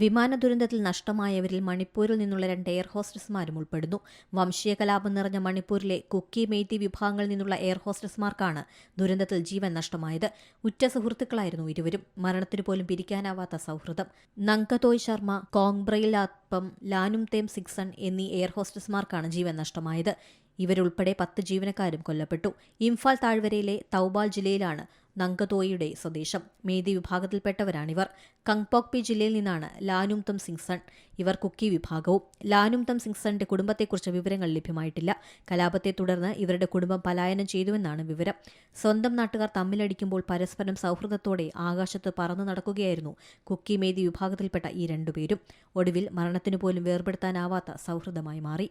വിമാന ദുരന്തത്തിൽ നഷ്ടമായവരിൽ മണിപ്പൂരിൽ നിന്നുള്ള രണ്ട് എയർ ഹോസ്റ്റസ്മാരും ഉൾപ്പെടുന്നു. വംശീയ കലാപം നിറഞ്ഞ മണിപ്പൂരിലെ കുക്കി മെയ്തി വിഭാഗങ്ങളിൽ നിന്നുള്ള എയർ ഹോസ്റ്റസ്മാർക്കാണ് ദുരന്തത്തിൽ ജീവൻ നഷ്ടമായത്. ഉറ്റ സുഹൃത്തുക്കളായിരുന്നു ഇരുവരും. മരണത്തിനു പോലും പിരിക്കാനാവാത്ത സൗഹൃദം. നങ്കതോയ് ശർമ്മ കോങ്ബ്രയിലാപ്പം ലാനും തേം സിക്സൺ എന്നീ എയർ ഹോസ്റ്റസ്മാർക്കാണ് ജീവൻ നഷ്ടമായത്. ഇവരുൾപ്പെടെ പത്ത് ജീവനക്കാരും കൊല്ലപ്പെട്ടു. ഇംഫാൽ താഴ്വരയിലെ തൗബാൽ ജില്ലയിലാണ് നങ്കതോയിയുടെ സ്വദേശം. മേദി വിഭാഗത്തിൽപ്പെട്ടവരാണിവർ. കങ്പോക്പി ജില്ലയിൽ നിന്നാണ് ലാനുംതം സിംഗ്സൺ ഇവർ കുക്കി വിഭാഗവും. ലാനുംതം സിംഗ്സണിന്റെ കുടുംബത്തെക്കുറിച്ച് വിവരങ്ങൾ ലഭ്യമായിട്ടില്ല. കലാപത്തെ തുടർന്ന് ഇവരുടെ കുടുംബം പലായനം ചെയ്തുവെന്നാണ് വിവരം. സ്വന്തം നാട്ടുകാർ തമ്മിലടിക്കുമ്പോൾ പരസ്പരം സൗഹൃദത്തോടെ ആകാശത്ത് പറന്നു നടക്കുകയായിരുന്നു കുക്കി മേദി വിഭാഗത്തിൽപ്പെട്ട ഈ രണ്ടുപേരും. ഒടുവിൽ മരണത്തിനു പോലും വേർപെടുത്താനാവാത്ത സൗഹൃദമായി മാറി.